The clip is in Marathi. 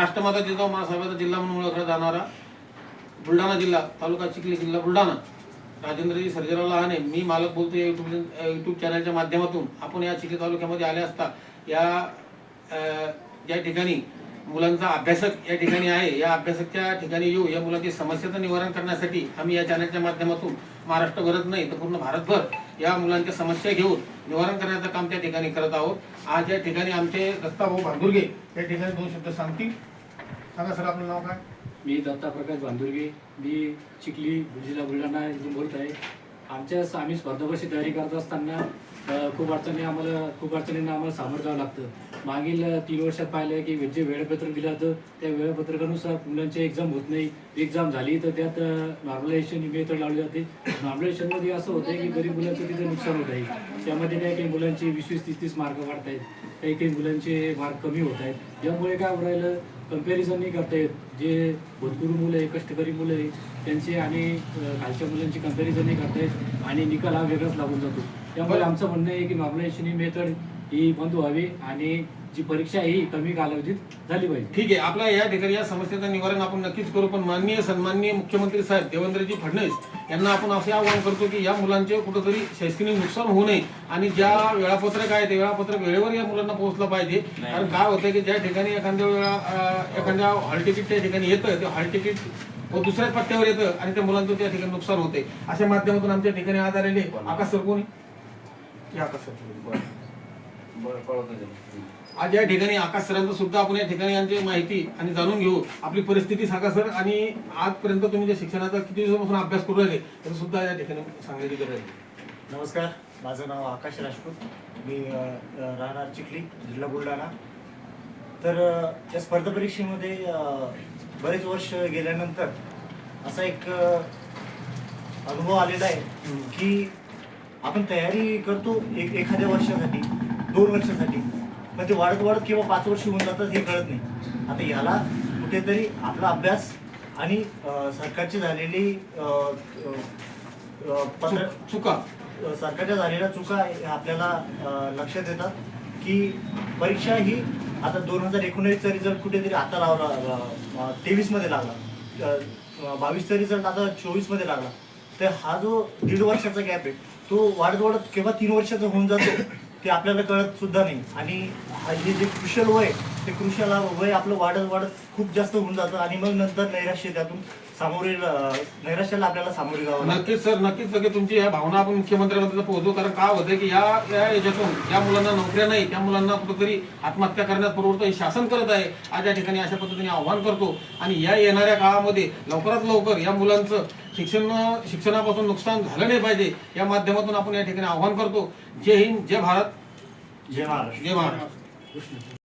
राष्ट्रमाता जिजाऊ महासाहेबाचा जिल्हा म्हणून ओळखला जाणारा बुलढाणा जिल्हा तालुका चिखली जिल्हा बुलढाणा. राजेंद्रजी सर्जेराव लहाने मी मालक बोलतो या युट्यूब युट्यूब चॅनलच्या माध्यमातून. आपण या चिखली तालुक्यामध्ये आले असता या ज्या ठिकाणी मुलांचा अभ्यासक या ठिकाणी आहे या अभ्यासकच्या ठिकाणी येऊ या मुलांची समस्याचं निवारण करण्यासाठी आम्ही या चॅनलच्या माध्यमातून महाराष्ट्रभरच नाही तर पूर्ण भारतभर या मुलांच्या समस्या घेऊन निवारण करण्याचं काम त्या ठिकाणी करत आहोत. आज या ठिकाणी आमचे दत्ताभाऊ भांडुर्गे या ठिकाणी दोन शब्द सांगतील. सांगा सर आपलं नाव काय? मी दत्ता प्रकाश बांदुर्गे. मी चिखली जिल्हा बुलढाणा इथून बोलत आहे. आमच्या आम्ही स्पर्धापरीक्षी तयारी करत असताना खूप अडचणी आम्हाला खूप अडचणींना आम्हाला सामोरं जावं लागतं. मागील तीन वर्षात पाहिलं की जे वेळापत्रक दिलं होतं त्या वेळापत्रकानुसार मुलांची एक्झाम होत नाही. एक्झाम झाली तर त्यात नॉर्मलायझेशन मेथड लावली जाते. नॉर्मलायझेशनमध्ये असं होतं की गरीब मुलांचं तिथे नुकसान होत आहे. त्यामध्ये काही काही मुलांचे वीस वीस तीस तीस मार्क वाढत आहेत काही काही मुलांचे मार्क कमी होत आहेत. यामुळे काय होऊन राहिलं कंपॅरिझन नाही करता येत. जे भूतपूर्व मुलं आहे कष्टकरी मुलं आहे त्यांचे आणि खालच्या मुलांची कंपॅरिझन नाही करता येत आणि निकाल हा वेगळाच लागून जातो. त्यामुळे आमचं म्हणणं आहे की नॉर्मलायझेशन ही मेथड ही बंद व्हावी आणि जी परीक्षा आहे ही कमी कालावधीत झाली पाहिजे. ठीक आहे आपल्या या ठिकाणी या समस्येचं निवारण आपण नक्कीच करू पण माननीय सन्माननीय मुख्यमंत्री साहेब देवेंद्रजी फडणवीस यांना आपण असे आवाहन करतो की या मुलांचे कुठंतरी शैक्षणिक नुकसान होऊ नये आणि ज्या वेळापत्रक आहे ते वेळापत्रक वेळेवर या मुलांना पोहोचलं पाहिजे. कारण काय होतं की ज्या ठिकाणी एखाद्या वेळा एखाद्या हॉल तिकीट त्या ठिकाणी येतं ते हॉल तिकीट व दुसऱ्याच पट्ट्यावर येतं आणि त्या मुलांचं त्या ठिकाणी नुकसान होते अशा माध्यमातून आमच्या ठिकाणी आज आलेले आकाश सर कोणी? या आकाश सर. आज या ठिकाणी आकाश सरांचं सुद्धा आपण या ठिकाणी यांची माहिती आणि जाणून घेऊ. आपली परिस्थिती सांगा सर. आणि आजपर्यंत तुम्ही जे शिक्षणाचा किती दिवसापासून अभ्यास करू राहिले तर सुद्धा या ठिकाणी सांगण्याची गरज आहे. नमस्कार. माझं नाव आकाश राजपूत. मी राहणार चिखली जिल्हा बुलढाणा. तर या स्पर्धा परीक्षेमध्ये बरेच वर्ष गेल्यानंतर असा एक अनुभव आलेला आहे की आपण तयारी करतो एक एखाद्या वर्षासाठी दोन वर्षासाठी. पण ते वाढत वाढत किंवा पाच वर्ष होऊन जातात हे कळत नाही. आता याला कुठेतरी आपला अभ्यास आणि सरकारची झालेली चुक- सरकारच्या झालेल्या चुका आपल्याला लक्षात येतात की परीक्षा ही आता दोन हजार एकोणीसचा रिझल्ट कुठेतरी आता लावला तेवीसमध्ये लागला. बावीसचा रिझल्ट आता चोवीसमध्ये लागला. तर हा जो दीड वर्षाचा गॅप आहे तो वाढत वाढत केव्हा तीन वर्षाचा होऊन जातो. ते आपल्याला कळत सुद्धा नाही. आणि हे जे कृषल वय ते कृशल वय आपलं वाढत वाढत खूप जास्त होऊन जातं. आणि मग नंतर नैराश्य त्यातून सामोरे नैराश्याला आपल्याला सामोरे जावं नक्कीच सर नक्कीच सगळे तुमची या भावना आपण मुख्यमंत्र्यांपर्यंत पोहोचू कारण काय होतं की या या याच्यातून ज्या मुलांना नोकऱ्या नाही त्या मुलांना कुठेतरी आत्महत्या करण्यात परवडतं शासन करत आहे. आज या ठिकाणी अशा पद्धतीने आव्हान करतो. आणि या येणाऱ्या काळामध्ये लवकरात लवकर या मुलांचं शिक्षण शिक्षणापासून नुकसान झालं नाही पाहिजे या माध्यमातून आपण या ठिकाणी आव्हान करतो. जय हिंद जय भारत. जय महाराष्ट्र. जय महाराष्ट्र.